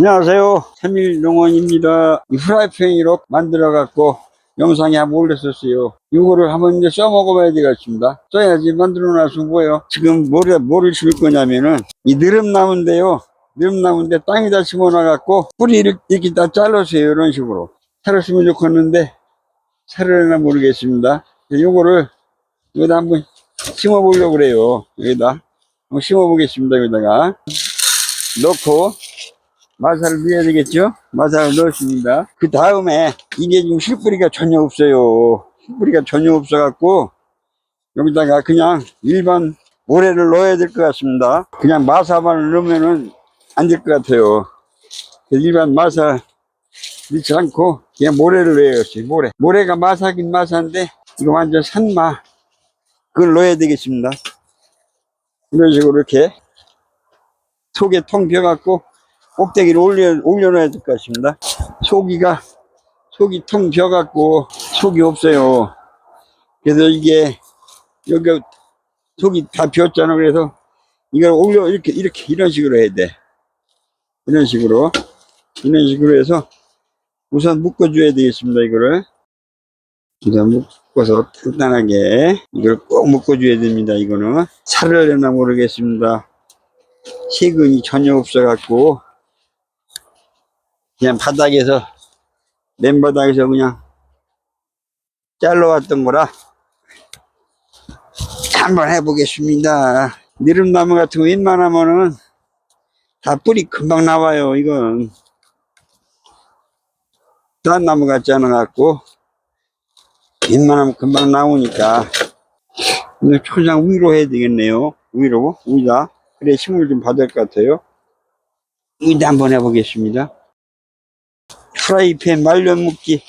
안녕하세요. 세밀농원입니다. 이 프라이팬으로 만들어 갖고 영상에 한번 올렸었어요. 이거를 한번 이제 써먹어 봐야 되겠습니다. 써야지 만들어 놔서 뭐예요. 지금 뭐를, 뭐를 심을 거냐면은 이 느릅나무인데요. 느릅나무인데 땅에다 심어놔 갖고 뿌리를 이렇게 다 잘랐어요. 이런 식으로. 살았으면 좋겠는데 살을나 모르겠습니다. 요거를 여기다 한번 심어 보려고 그래요. 여기다. 한번 심어 보겠습니다. 여기다가. 넣고 마사를 넣어야 되겠죠? 마사를 넣었습니다. 그 다음에 이게 지금 실뿌리가 전혀 없어요. 실뿌리가 전혀 없어갖고 여기다가 그냥 일반 모래를 넣어야 될 것 같습니다. 그냥 마사만 넣으면은 안 될 것 같아요. 일반 마사 넣지 않고 그냥 모래를 넣어야지 모래. 모래가 마사긴 마사인데 이거 완전 산마. 그걸 넣어야 되겠습니다. 이런 식으로 이렇게 속에 통 비어갖고 꼭대기를 올려, 올려놔야 될 것 같습니다. 속이가, 속이 통 비어갖고 속이 없어요. 그래서 이게, 여기 속이 다 비었잖아. 그래서 이걸 올려, 이렇게, 이렇게, 이런 식으로 해야 돼. 이런 식으로. 이런 식으로 해서 우선 묶어줘야 되겠습니다. 이거를. 우선 묶어서 단단하게 이걸 꼭 묶어줘야 됩니다. 이거는. 살을 내나 모르겠습니다. 세근이 전혀 없어갖고 그냥 바닥에서 맨바닥에서 그냥 잘라왔던 거라 한번 해보겠습니다. 느릅나무 같은 거 웬만하면은 다 뿌리 금방 나와요. 이건 딴 나무 같지 않아 갖고 웬만하면 금방 나오니까 이거 초장 위로 해야 되겠네요. 위로 위다. 그래 힘을 좀 받을 것 같아요. 위다 한번 해보겠습니다. 프라이팬 말년 묶기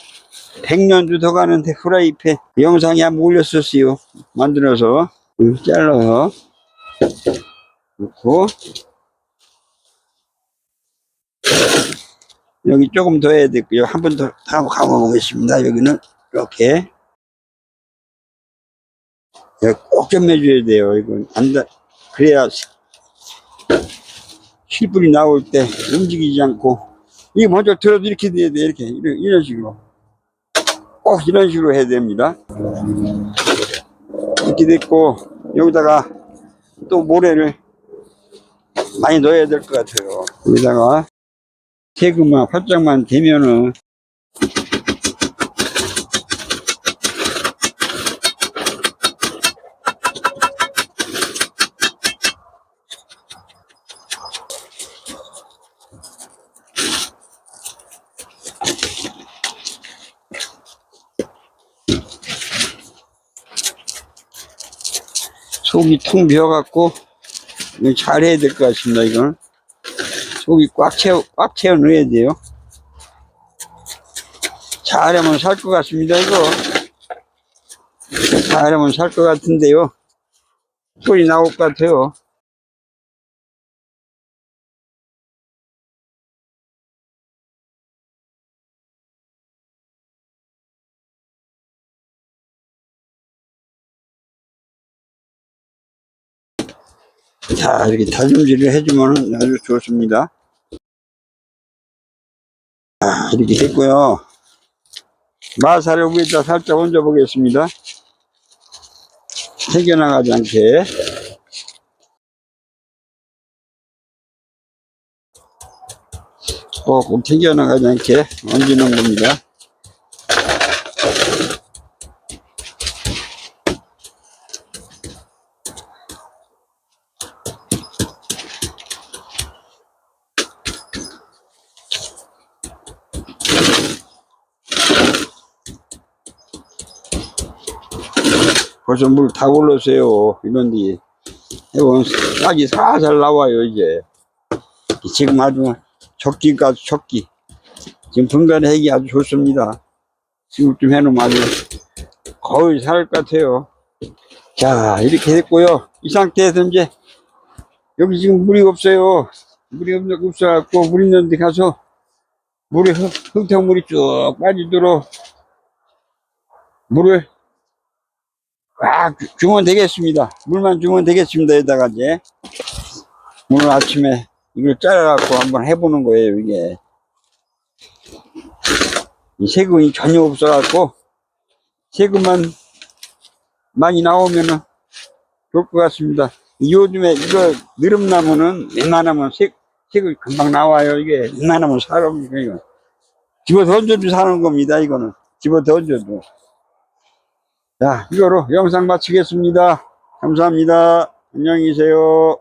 100년도 더 가는데 프라이팬 영상에 한번 올렸었어요. 만들어서 음, 잘라서 넣고 여기 조금 더 해야 되고요. 한 번 더 감아보겠습니다. 여기는 이렇게 꼭좀 해줘야 돼요. 이건 안 다, 그래야 실불이 나올 때 움직이지 않고 이게 먼저 들어도 이렇게 돼야 돼 이렇게. 이런, 이런 식으로. 꼭 이런 식으로 해야 됩니다. 이렇게 됐고 여기다가 또 모래를 많이 넣어야 될 것 같아요. 여기다가 세금만 활짝만 되면은 속이 통 비어갖고 이거 잘 해야 될 것 같습니다 이건 속이 꽉 채워 꽉 채워 넣어야 돼요. 잘하면 살 것 같습니다 이거. 잘하면 살 것 같은데요. 소리 나올 것 같아요 자 이렇게 다듬질을 해주면 아주 좋습니다. 자, 이렇게 됐고요. 마사를 위에다 살짝 얹어 보겠습니다. 새겨나가지 않게. 꼭 튀겨나가지 않게 얹는 겁니다 벌써 물 다 올랐어요. 이런데 해보면 싹이 살살 나와요 이제. 지금 아주 적기가 적기. 지금 분간 해기 아주 좋습니다. 지금 좀 해놓으면 아주 거의 살 것 같아요. 자 이렇게 됐고요. 이 상태에서 이제 여기 지금 물이 없어요. 물이 없- 없어갖고 물 있는 데 가서 물에 흙, 흙탕물이 쭉 빠지도록 물을 꽉 주- 주면 되겠습니다. 물만 주면 되겠습니다. 여기다가 이제 오늘 아침에 이걸 잘라갖고 한번 해보는 거예요, 이게. 이 세금이 전혀 없어갖고, 세금만 많이 나오면은 좋을 것 같습니다. 요즘에 이거 느릅나무는 웬만하면 색, 색이 금방 나와요. 이게 웬만하면 사람, 이거. 집어 던져도 사는 겁니다, 이거는. 집어 던져도. 자, 이거로 영상 마치겠습니다. 감사합니다. 안녕히 계세요.